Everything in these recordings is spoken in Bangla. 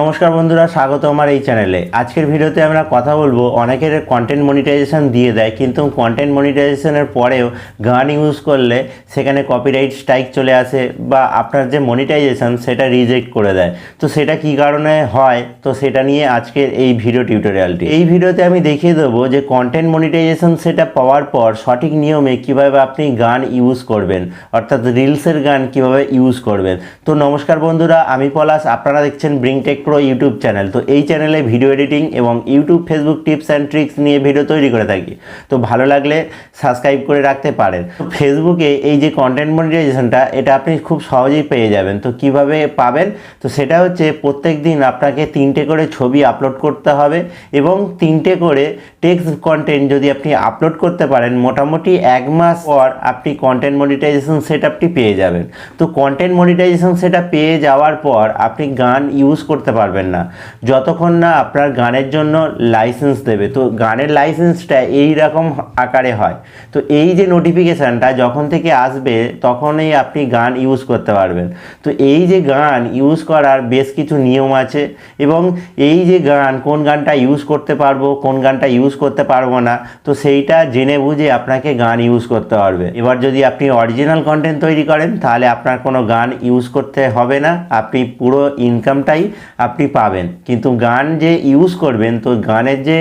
নমস্কার বন্ধুরা, স্বাগত আমার এই চ্যানেলে। আজকের ভিডিওতে আমরা কথা বলব, অনেকের কন্টেন্ট মনিটাইজেশন দিয়ে দেয়, কিন্তু কন্টেন্ট মনিটাইজেশনের পরেও গান ইউজ করলে সেখানে কপিরাইট স্ট্রাইক চলে আসে বা আপনার যে মনিটাইজেশন সেটা রিজেক্ট করে দেয়। তো সেটা কি কারণে হয়? তো সেটা নিয়ে আজকের এই ভিডিও টিউটোরিয়ালটি এই ভিডিওতে আমি দেখিয়ে দেবো যে কন্টেন্ট মনিটাইজেশন সেটা পাওয়ার পর সঠিক নিয়মে কীভাবে আপনি গান ইউজ করবেন, অর্থাৎ রিলসের গান কীভাবে ইউজ করবেন। তো নমস্কার বন্ধুরা, আমি পলাশ, আপনারা দেখছেন ব্রিংটেক প্রো ইউটিউব চ্যানেল তো এই চ্যানেলে ভিডিও এডিটিং এবং YouTube Facebook tips and tricks নিয়ে ভিডিও তৈরি করে থাকি। তো ভালো লাগলে সাবস্ক্রাইব করে রাখতে পারেন। ফেসবুকে এই যে কন্টেন্ট মনিটাইজেশনটা এটা আপনি খুব সহজেই পেয়ে যাবেন। তো কীভাবে পাবেন? তো সেটা হচ্ছে প্রত্যেক দিন আপনাকে তিনটে করে ছবি আপলোড করতে হবে এবং তিনটে করে টেক্সট কন্টেন্ট যদি আপনি আপলোড করতে পারেন, মোটামুটি এক মাস পর আপনি কন্টেন্ট মনিটাইজেশন সেট আপটি পেয়ে যাবেন। তো কন্টেন্ট মনিটাইজেশন সেটা পেয়ে যাওয়ার পর আপনি গান ইউজ করতে পারবেন না। যতক্ষণ না আপনার গানের জন্য লাইসেন্স দেবে। তো গানের লাইসেন্সটা এই রকম আকারে হয়। তো এই যে নোটিফিকেশানটা যখন থেকে আসবে, তখনই আপনি গান ইউজ করতে পারবেন। তো এই যে গান ইউজ করার বেশ কিছু নিয়ম আছে এবং এই যে গান, কোন গানটা ইউজ করতে পারব, কোন গানটা ইউজ করতে পারব না, তো সেইটা জেনে বুঝে আপনাকে গান ইউজ করতে পারবে। এবার যদি আপনি অরিজিনাল কন্টেন্ট তৈরি করেন, তাহলে আপনার কোনো গান ইউজ করতে হবে না। আপনি পুরো ইনকামটাই আপনি পাবেন। কিন্তু গান যে ইউজ করবেন, তো গানের যে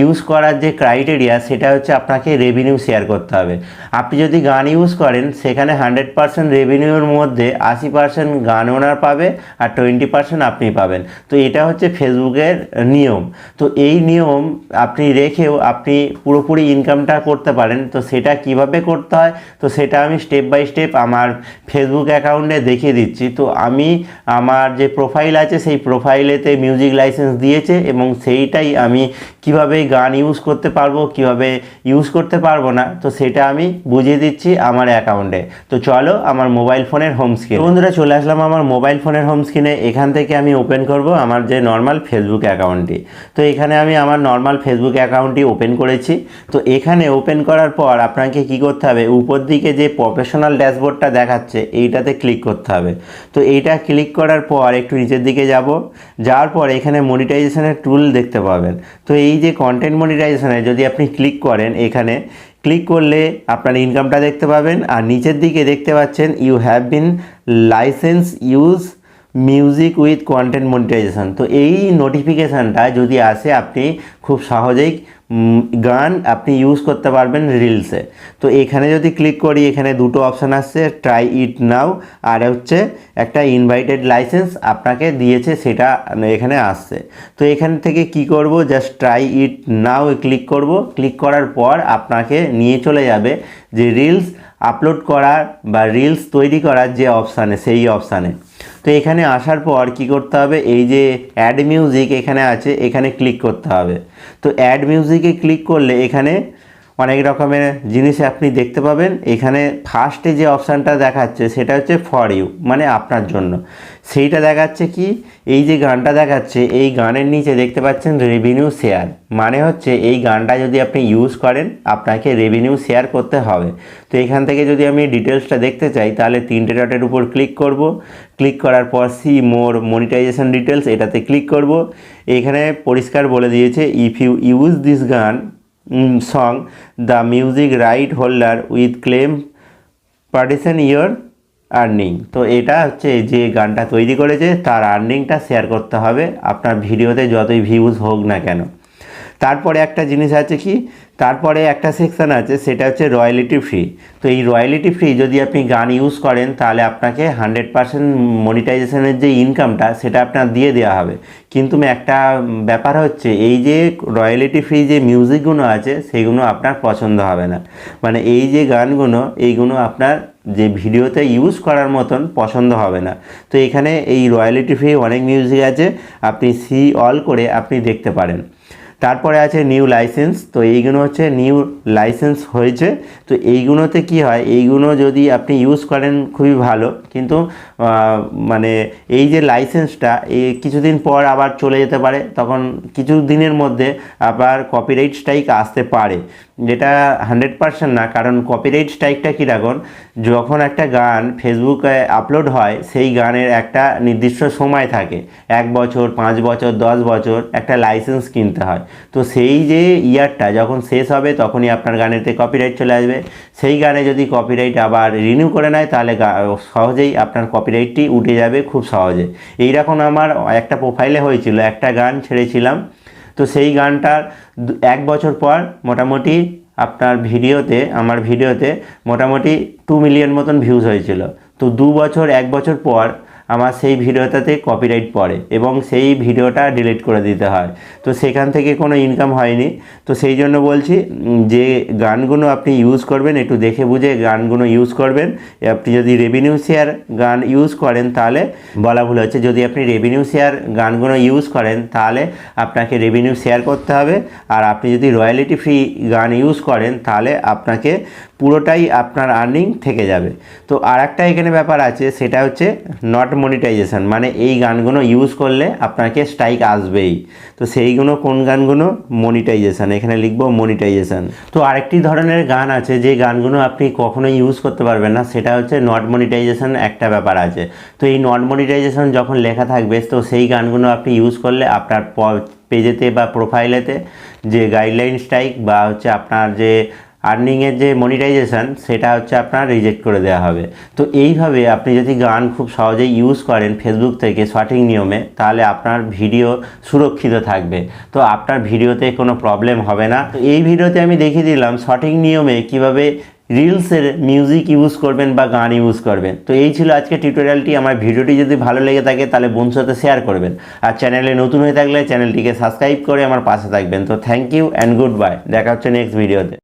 ইউজ করার যে ক্রাইটেরিয়া সেটা হচ্ছে আপনাকে রেভিনিউ শেয়ার করতে হবে। আপনি যদি গান ইউজ করেন, সেখানে হান্ড্রেড পার্সেন্ট রেভিনিউর মধ্যে আশি পার্সেন্ট গান ওনার পাবে আর টোয়েন্টি পার্সেন্ট আপনি পাবেন। তো এটা হচ্ছে ফেসবুকের নিয়ম। তো এই নিয়ম আপনি রেখেও আপনি পুরোপুরি ইনকামটা করতে পারেন। তো সেটা কীভাবে করতে হয়, তো সেটা আমি স্টেপ বাই স্টেপ আমার ফেসবুক অ্যাকাউন্টে দেখিয়ে দিচ্ছি। তো আমি আমার যে প্রোফাইল আছে, সেই প্রোফাইলেতে মিউজিক লাইসেন্স দিয়েছে এবং সেইটাই আমি কীভাবে গান ইউজ করতে পারব, কীভাবে ইউজ করতে পারব না, তো সেটা আমি বুঝিয়ে দিচ্ছি আমার অ্যাকাউন্টে তো চলো আমার মোবাইল ফোনের হোম স্ক্রিন বন্ধুরা চলে আসলাম আমার মোবাইল ফোনের হোম স্ক্রিনে এখান থেকে আমি ওপেন করব আমার যে নর্মাল ফেসবুক অ্যাকাউন্টটি তো এখানে আমি আমার নর্মাল ফেসবুক অ্যাকাউন্টটি ওপেন করেছি। তো এখানে ওপেন করার পর আপনাকে কি করতে হবে? উপর দিকে যে প্রফেশনাল ড্যাশবোর্ডটা দেখাচ্ছে, এইটাতে ক্লিক করতে হবে। তো এইটা ক্লিক করার পর একটু নিচের দিকে যাব। যাওয়ার পর এখানে মনিটাইজেশনের টুল দেখতে পাবেন। তো এই যে কন্টেন্ট মনিটাইজেশনে যদি আপনি ক্লিক করেন এখানে ক্লিক করলে আপনার ইনকামটা দেখতে পাবেন। আর নিচের দিকে দেখতে পাচ্ছেন you have been licence use music with content monetisation তো এই নোটিফিকেশানটা যদি আসে, আপনি খুব সহজেই গান আপনি ইউজ করতে পারবেন রিলসে তো এখানে যদি ক্লিক করি, এখানে দুটো অপশান আসছে ট্রাই ইট নাও আর হচ্ছে একটা ইনভাইটেড লাইসেন্স আপনাকে দিয়েছে, সেটা এখানে আসছে। তো এখান থেকে কি করব? Just try it now click করব। ক্লিক করার পর আপনাকে নিয়ে চলে যাবে যে রিলস আপলোড করার বা রিলস তৈরি করার যে অপশানে সেই অপশানে তো এখানে আসার পর কি করতে হবে? এই যে অ্যাড মিউজিক এখানে আছে, এখানে ক্লিক করতে হবে। তো অ্যাড মিউজিকে ক্লিক করলে এখানে অনেক রকমের জিনিস আপনি দেখতে পাবেন। এখানে ফার্স্টে যে অপশানটা দেখাচ্ছে, সেটা হচ্ছে ফর ইউ মানে আপনার জন্য। সেইটা দেখাচ্ছে কি? এই যে গানটা দেখাচ্ছে, এই গানের নিচে দেখতে পাচ্ছেন রেভিনিউ শেয়ার মানে হচ্ছে এই গানটা যদি আপনি ইউজ করেন, আপনাকে রেভিনিউ শেয়ার করতে হবে। তো এখান থেকে যদি আমি ডিটেলসটা দেখতে চাই, তাহলে তিনটে ডটের উপর ক্লিক করব। ক্লিক করার পর সি মোর মনিটাইজেশন ডিটেলস এটাতে ক্লিক করব। এখানে পরিষ্কার বলে দিয়েছে ইফ ইউ ইউজ দিস গান song the music right holder with claim partition your earning তো এটা হচ্ছে যে গানটা তৈরি করেছে, তার আর্নিংটা শেয়ার করতে হবে। আপনার ভিডিওতে যতই ভিউজ হোক না কেন। তারপরে একটা জিনিস আছে কি? তারপরে একটা সেকশন আছে, সেটা হচ্ছে রয়্যালিটি ফ্রি তো এই রয়্যালিটি ফ্রি যদি আপনি গান ইউজ করেন, তাহলে আপনাকে হান্ড্রেড পার্সেন্ট মনিটাইজেশনের যে ইনকামটা সেটা আপনার দিয়ে দেওয়া হবে। কিন্তু একটা ব্যাপার হচ্ছে, এই যে রয়্যালিটি ফ্রি যে মিউজিকগুলো আছে, সেগুলো আপনার পছন্দ হবে না। মানে এই যে গানগুলো, এইগুলো আপনার যে ভিডিওতে ইউজ করার মতন পছন্দ হবে না। তো এখানে এই রয়্যালিটি ফ্রি অনেক মিউজিক আছে, আপনি সি অল করে আপনি দেখতে পারেন। তারপরে আছে নিউ লাইসেন্স তো এইগুলো হচ্ছে নিউ লাইসেন্স হয়েছে। তো এইগুলোতে কি হয়, এইগুলো যদি আপনি ইউজ করেন খুবই ভালো, কিন্তু মানে এই যে লাইসেন্সটা এই কিছুদিন পর আবার চলে যেতে পারে, তখন কিছু দিনের মধ্যে আবার কপিরাইট স্ট্রাইক আসতে পারে। যেটা হান্ড্রেড পার্সেন্ট না, কারণ কপিরাইট স্ট্রাইকটা কীরকম যখন একটা গান ফেসবুকে আপলোড হয়, সেই গানের একটা নির্দিষ্ট সময় থাকে। এক বছর, পাঁচ বছর, দশ বছর একটা লাইসেন্স কিনতে হয়। তো সেই যে ইয়ারটা যখন শেষ হবে, তখনই আপনার গানেতে কপিরাইট চলে আসবে। সেই গানে যদি কপিরাইট আবার রিনিউ করে নেয়, তাহলে সহজেই আপনার কপিরাইটটি উঠে যাবে খুব সহজে। এইরকম আমার একটা প্রোফাইলে হয়েছিল। একটা গান ছেড়েছিলাম তো সেই গানটার এক বছর পর মোটামুটি আপনার ভিডিওতে, আমার ভিডিওতে মোটামুটি টু মিলিয়ন মতন ভিউজ হয়েছিল। তো দু বছর, এক বছর পর আমার সেই ভিডিওটাতে কপিরাইট পড়ে এবং সেই ভিডিওটা ডিলিট করে দিতে হয়। তো সেখান থেকে কোনো ইনকাম হয়নি। তো সেই জন্য বলছি যে গানগুলো আপনি ইউজ করবেন, একটু দেখে বুঝে গানগুলো ইউজ করবেন। আপনি যদি রেভিনিউ শেয়ার গান ইউজ করেন, তাহলে বলা ভুল হচ্ছে। যদি আপনি রেভিনিউ শেয়ার গানগুলো ইউজ করেন, তাহলে আপনাকে রেভিনিউ শেয়ার করতে হবে। আর আপনি যদি রয়্যালিটি ফ্রি গান ইউজ করেন, তাহলে আপনাকে পুরোটাই আপনার আর্নিং থেকে যাবে। তো আর একটা এখানে ব্যাপার আছে, সেটা হচ্ছে নট মনিটাইজেশন মানে এই গানগুলো ইউজ করলে আপনাকে স্ট্রাইক আসবেই। তো সেইগুলো কোন গানগুলো? মনিটাইজেশন এখানে লিখব মনিটাইজেশন তো আরেকটি ধরনের গান আছে, যে গানগুলো আপনি কখনোই ইউজ করতে পারবেন না, সেটা হচ্ছে নট মনিটাইজেশন একটা ব্যাপার আছে। তো এই নট মনিটাইজেশন যখন লেখা থাকবে, তো সেই গানগুলো আপনি ইউজ করলে আপনার পেজেতে বা প্রোফাইলেতে যে গাইডলাইন স্ট্রাইক বা হচ্ছে আপনার যে আর্নিংয়ের যে মনিটাইজেশন সেটা হচ্ছে আপনার রিজেক্ট করে দেওয়া হবে। তো এইভাবে আপনি যদি গান খুব সহজেই ইউজ করেন ফেসবুক থেকে সঠিক নিয়মে, তাহলে আপনার ভিডিও সুরক্ষিত থাকবে। তো আপনার ভিডিওতে কোনো প্রবলেম হবে না। এই ভিডিওতে আমি দেখিয়ে দিলাম সঠিক নিয়মে কীভাবে রিলসের মিউজিক ইউজ করবেন বা গান ইউজ করবেন। তো এই ছিল আজকে টিউটোরিয়ালটি আমার ভিডিওটি যদি ভালো লেগে থাকে, তাহলে বন্ধুর সাথে শেয়ার করবেন। আর চ্যানেলে নতুন হয়ে থাকলে চ্যানেলটিকে সাবস্ক্রাইব করে আমার পাশে থাকবেন। তো thank you and good bye দেখা হচ্ছে নেক্সট ভিডিওতে